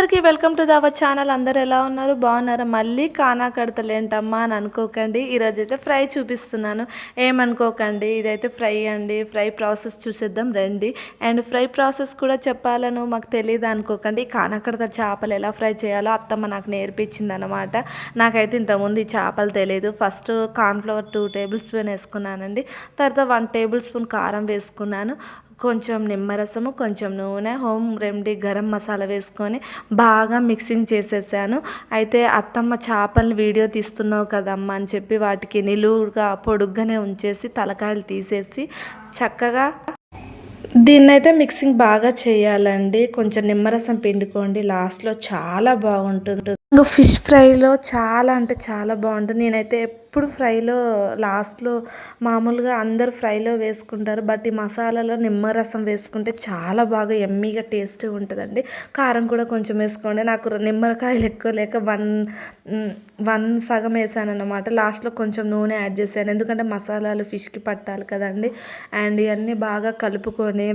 అందరికీ welcome to దవర్ channel. అందరు ఎలా ఉన్నారు? బాగున్నారా? మళ్ళీ కానా కడతలేంటమ్మా అని అనుకోకండి. ఈరోజు అయితే ఫ్రై చూపిస్తున్నాను. ఏమనుకోకండి? ఇదైతే ఫ్రై అండి. ఫ్రై ప్రాసెస్ చూసేద్దాం రండి. అండ్ ఫ్రై ప్రాసెస్ కూడా చెప్పాలను. మాకు తెలియదు అనుకోకండి. కానా కడత చేపలు ఎలా ఫ్రై చేయాలో అత్తమ్మ నాకు నేర్పించింది అనమాట నాకైతే ఇంతకుముందు ఈ చేపలు తెలియదు first cornflour two tablespoon వేసుకున్నానండి. తర్వాత వన్ టేబుల్ స్పూన్ కారం వేసుకున్నాను. కొంచెం నిమ్మరసము కొంచెం నూనె హోమ్ రెమెడీ గరం మసాలా వేసుకొని బాగా మిక్సింగ్ చేసేసాను. అయితే అత్తమ్మ చేపలను వీడియో తీస్తున్నావు కదమ్మా అని చెప్పి వాటికి నిలువుగా పొడుగ్గానే ఉంచేసి తలకాయలు తీసేసి చక్కగా దీన్నైతే మిక్సింగ్ బాగా చేయాలండి. కొంచెం నిమ్మరసం పిండుకోండి. లాస్ట్లో చాలా బాగుంటుంది. ఇంకా ఫిష్ ఫ్రైలో చాలా అంటే చాలా బాగుంటుంది. నేనైతే ఎప్పుడు ఫ్రైలో లాస్ట్లో మామూలుగా అందరు ఫ్రైలో వేసుకుంటారు. బట్ ఈ మసాలాలో నిమ్మరసం వేసుకుంటే చాలా బాగా ఎమ్మీగా టేస్ట్ ఉంటుందండి. కారం కూడా కొంచెం వేసుకోండి. నాకు నిమ్మకాయలు ఎక్కువ లేక వన్ వన్ సగం వేసాను అనమాట లాస్ట్లో కొంచెం నూనె యాడ్ చేశాను. ఎందుకంటే మసాలాలు ఫిష్కి పట్టాలి కదండి. అండ్ ఇవన్నీ బాగా కలుపుకొని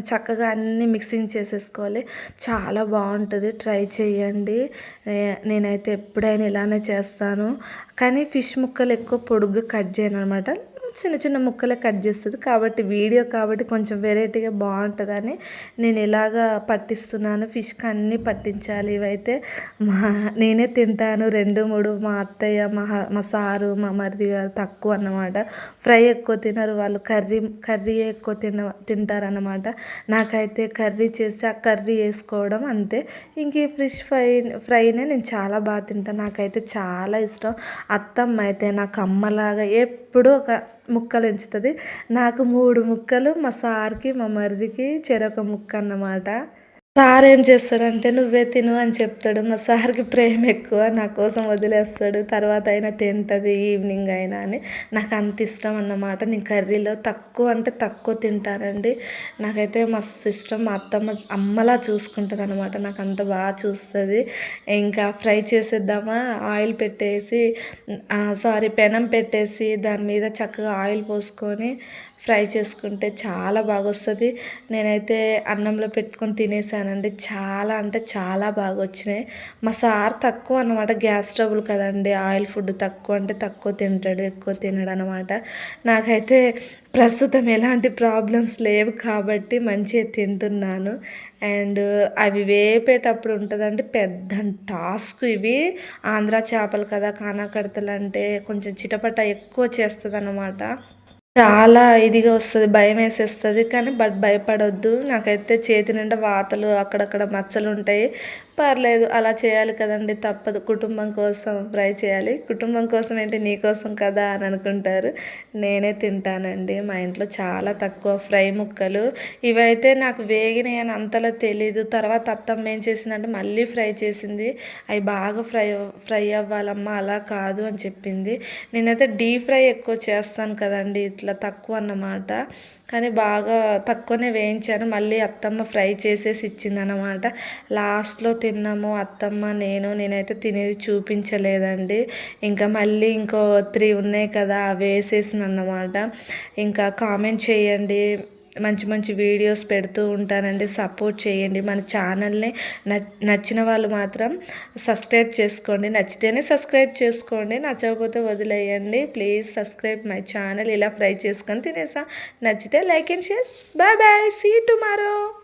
చక్కగా అన్నీ మిక్సింగ్ చేసేసుకోవాలి. చాలా బాగుంటుంది. ట్రై చేయండి నేనైతే ఎప్పుడైనా ఇలానే చేస్తాను. కానీ ఫిష్ ముక్కలు ఎక్కువ పొడుగ్గా కట్ చేయను అనమాట చిన్న చిన్న ముక్కలే కట్ చేస్తుంది. కాబట్టి వీడియో కాబట్టి కొంచెం వెరైటీగా బాగుంటుందని నేను ఇలాగా పట్టిస్తున్నాను ఫిష్కి అన్నీ పట్టించాలి. ఇవైతే మా నేనే తింటాను. రెండు మూడు మా అత్తయ్య మా మా సారు మా మరిది గారు తక్కువ అన్నమాట. ఫ్రై ఎక్కువ తినరు. వాళ్ళు కర్రీ కర్రీ ఎక్కువ తిన తింటారన్నమాట. నాకైతే కర్రీ చేసి ఆ కర్రీ వేసుకోవడం అంతే. ఇంక ఈ ఫిష్ ఫ్రై ఫ్రైనే నేను చాలా బాగా తింటాను నాకైతే చాలా ఇష్టం. అత్తమ్మ అయితే నాకు అమ్మలాగా ఎప్పుడూ ఒక ముక్కలు ఎంచుతుంది నాకు మూడు ముక్కలు మా సార్కి మా మరిదికి చెరొక ముక్క అన్నమాట సార్ ఏం చేస్తాడంటే నువ్వే తిను అని చెప్తాడు. మా సార్కి ప్రేమ ఎక్కువ నా కోసం వదిలేస్తాడు. తర్వాత అయినా తింటుంది ఈవినింగ్ అయినా అని. నాకు అంత ఇష్టం అన్నమాట. నేను కర్రీలో తక్కువ అంటే తక్కువ తింటానండి. నాకైతే మస్తు ఇష్టం. మా అత్తమ్మ అమ్మలా చూసుకుంటుంది అనమాట నాకు అంత బాగా చూస్తుంది. ఇంకా ఫ్రై చేసేద్దామా? ఆయిల్ పెట్టేసి సారీ పెనం పెట్టేసి దాని మీద చక్కగా ఆయిల్ పోసుకొని ఫ్రై చేసుకుంటే చాలా బాగా వస్తుంది నేనైతే అన్నంలో పెట్టుకొని తినేసానండి. చాలా అంటే చాలా బాగా వచ్చినాయి మా సార్ తక్కువ అనమాట గ్యాస్ ట్రబుల్ కదండి ఆయిల్ ఫుడ్ తక్కువ అంటే తక్కువ తింటాడు ఎక్కువ తినడు అనమాట నాకైతే ప్రస్తుతం ఎలాంటి ప్రాబ్లమ్స్ లేవు కాబట్టి మంచిగా తింటున్నాను. అండ్ అవి వేపేటప్పుడు ఉంటుందండి పెద్ద టాస్క్ ఇవి. ఆంధ్ర చేపలు కదా కానాకడతలు అంటే కొంచెం చిటపట ఎక్కువ చేస్తుంది అన్నమాట చాలా ఇదిగా వస్తుంది భయం వేసేస్తుంది కానీ బట్ భయపడొద్దు. నాకైతే చేతి నిండా వాతలు అక్కడక్కడ మచ్చలు ఉంటాయి పర్లేదు అలా చేయాలి కదండి. తప్పదు. కుటుంబం కోసం ఫ్రై చేయాలి. కుటుంబం కోసం ఏంటి? నీ కోసం కదా అని అనుకుంటారు. నేనే తింటానండి. మా ఇంట్లో చాలా తక్కువ ఫ్రై ముక్కలు. ఇవైతే నాకు వేగినాయి అని అంతలా తెలీదు. తర్వాత అత్తమ్మ ఏం చేసిందంటే మళ్ళీ ఫ్రై చేసింది. అవి బాగా ఫ్రై ఫ్రై అవ్వాలమ్మా అలా కాదు అని చెప్పింది. నేనైతే డీప్ ఫ్రై ఎక్కువ చేస్తాను కదండి. ఇట్లా ఇట్లా తక్కువ అన్నమాట. కానీ బాగా తక్కువనే వేయించాను. మళ్ళీ అత్తమ్మ ఫ్రై చేసేసి ఇచ్చిందనమాట లాస్ట్లో తిన్నాము అత్తమ్మ నేను నేనైతే తినేది చూపించలేదండి. ఇంకా మళ్ళీ ఇంకో త్రీ ఉన్నాయి కదా అవి వేసేసిన అన్నమాట ఇంకా కామెంట్ చేయండి. మంచి మంచి వీడియోస్ పెడుతూ ఉంటానండి. సపోర్ట్ చేయండి. మన ఛానల్ని నచ్చిన వాళ్ళు మాత్రం సబ్స్క్రైబ్ చేసుకోండి. నచ్చితేనే సబ్స్క్రైబ్ చేసుకోండి. నచ్చకపోతే వదిలేయండి. Please subscribe my channel. ఇలా ఫ్రై చేసుకొని తినేసా. నచ్చితే like and share. Bye bye. See tomorrow.